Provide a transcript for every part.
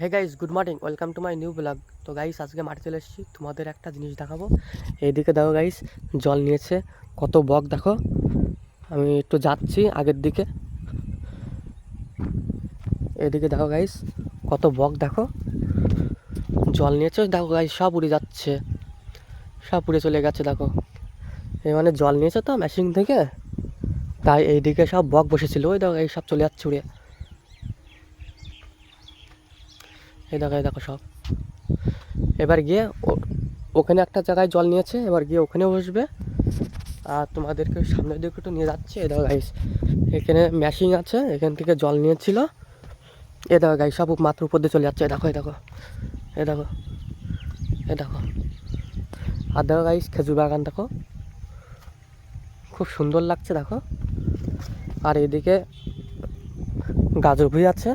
Hey guys good morning welcome to my new blog তো guys আজকে মাঠে চলে এসেছি। তোমাদের একটা জিনিস দেখাবো। এইদিকে দেখো গাইস জল নিয়েছে। কত বক দেখো। আমি একটু যাচ্ছি আগের দিকে। এদিকে দেখো গাইস কত বক দেখো। জল নিয়েছে, দেখো গাইস সব উড়ে যাচ্ছে। সব উড়ে চলে গেছে, দেখো। এ মানে জল নিয়েছে তো মেশিন থেকে। তাই এইদিকে সব বক বসেছিল। ওই দেখো এই সব চলে যাচ্ছে উড়ে। এই দেখো এই দেখো সব। এবার গিয়ে ওখানে একটা জায়গায় জল নিয়েছে, এবার গিয়ে ওখানে বসবে। আর তোমাদেরকে সামনের দিকে একটু নিয়ে যাচ্ছে। এ দেখো গাইস এখানে মেশিন আছে, এখান থেকে জল নিয়েছিল। এ দেখো গাইস সব মাত্র উপর দিয়ে চলে যাচ্ছে। এই দেখো এই দেখো এ দেখো এ দেখো। আর দেখো গাইস খেজুর বাগান দেখো। খুব সুন্দর লাগছে, দেখো। আর এদিকে গাজর ভুঁই আছে।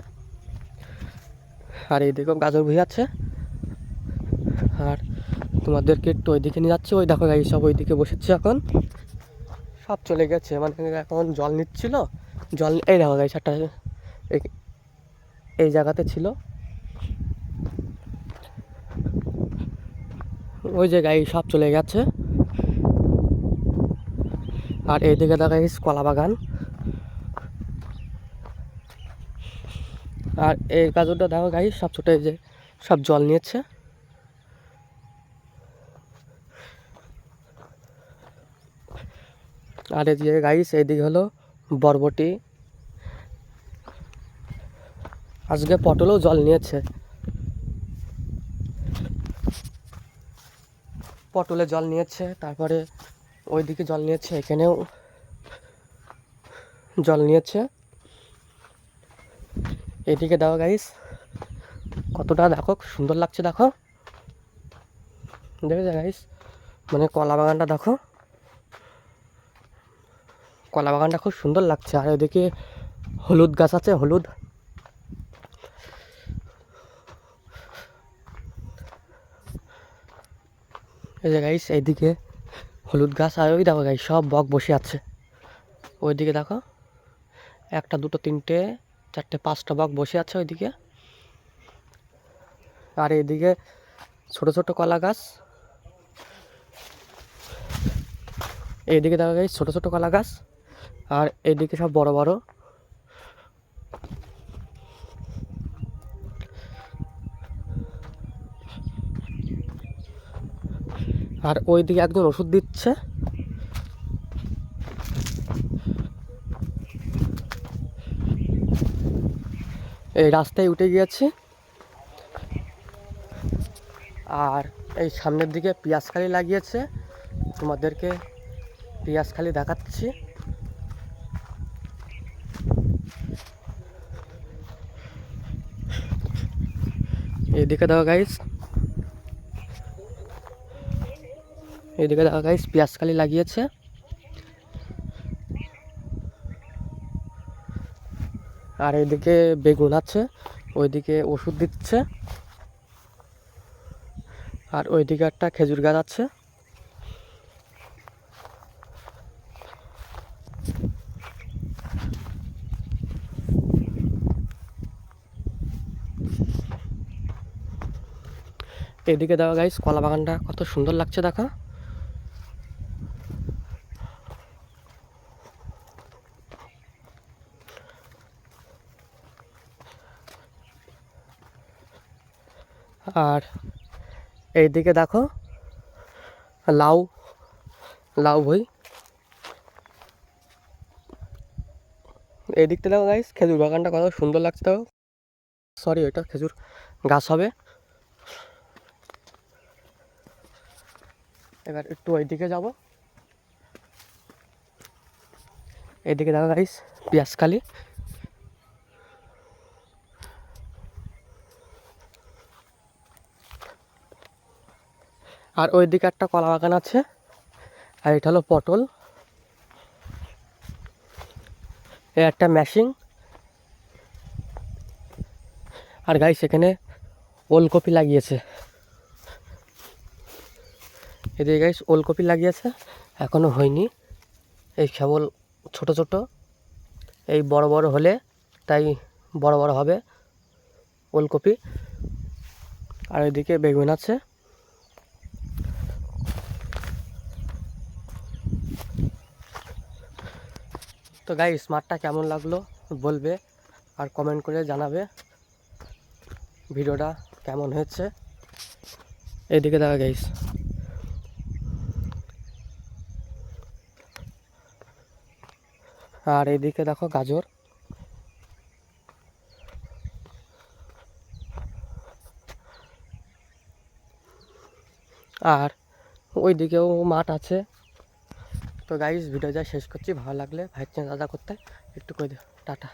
আর এইদিকেও গাজর ভুঁই আছে। আর তোমাদেরকে একটু ওইদিকে নিয়ে যাচ্ছে। ওই দেখো গাই সব ওইদিকে বসেছে এখন। সব চলে গেছে। মানে এখন জল নিচ্ছিল। জল এই দেখো গাই সারটা এই- জায়গাতে ছিল। ওই যে গাই সব চলে গেছে। আর এইদিকে দেখা গেছে কলা বাগান। আর এই গাজরটা দেখো গাই সব ছোটো যে, সব জল নিয়েছে। আর এদিকে গাইস এইদিকে হলো বরবটি। আজকে পটলও জল নিয়েছে। পটলে জল নিয়েছে, তারপরে ওইদিকে জল নিয়েছে, এখানেও জল নিয়েছে। এদিকে দেখো গাইস কতটা দেখো, সুন্দর লাগছে দেখো। দেখেছ গাইস মানে কলা বাগানটা দেখো। কলা বাগানটা খুব সুন্দর লাগছে, আর এদিকে হলুদ গাছ আছে, হলুদ। এই যে গাইস এইদিকে হলুদ গাছ, আর ওই দেখো গাইস সব বক বসে আছে। ওইদিকে দেখো, একটা, দুটো, তিনটে চারটে পাঁচটা বক বসে আছে ওইদিকে। আর এদিকে ছোট ছোট কলা গাছ। এইদিকে দেখা যায় ছোট ছোট কলা গাছ আর এদিকে সব বড় বড়। আর ওইদিকে একজন ওষুধ দিচ্ছে। এই রাস্তায় উঠে গিয়েছে। আর এই সামনের দিকে পেঁয়াজখালি লাগিয়েছে। তোমাদেরকে পেঁয়াজখালি দেখাচ্ছি। এদিকে দেখো গাইস এদিকে দেখো গাইস পেঁয়াজখালি লাগিয়েছে। আর এদিকে বেগুন আছে, ওইদিকে ওষুধ দিচ্ছে। আর ওইদিকে একটা খেজুর গাছ আছে। এদিকে দেখো গাইস কলা বাগানটা কত সুন্দর লাগছে দেখো। আর এইদিকে দেখো, লাউ লাউ বই এই দিকটা দেখো গাইস খেজুর বাগানটা কত সুন্দর লাগছে দেখো। সরি ওইটা খেজুর গাছ হবে। এবার একটু ওইদিকে যাব। এইদিকে দেখো গাইস পেঁয়াজখালি আর ওই দিকে একটা কলা বাগান আছে, আর এটা হলো পটল। এ একটা মেশিন আর গাইস এখানে ওলকপি লাগিয়েছে। এদিকে গাইস ওলকপি লাগিয়েছে, এখনও হয়নি। এই কেবল ছোট ছোট, এই বড় বড় হলে তাই বড় বড় হবে ওলকপি। আর এদিকে বেগুন আছে। তো গাই স্মার্টটা কেমন লাগল বলবে আর কমেন্ট করে জানাবে ভিডিওটা কেমন হয়েছে। এদিকে দেখা গাইস আর এদিকে দেখো গাজর। আর ওইদিকেও মাঠ আছে। তো গাইস ভিডিও যা শেষ করছি, ভালো লাগলে ভাইয়ের চেয়ে দাদা করতে একটু করে দিও। টাটা।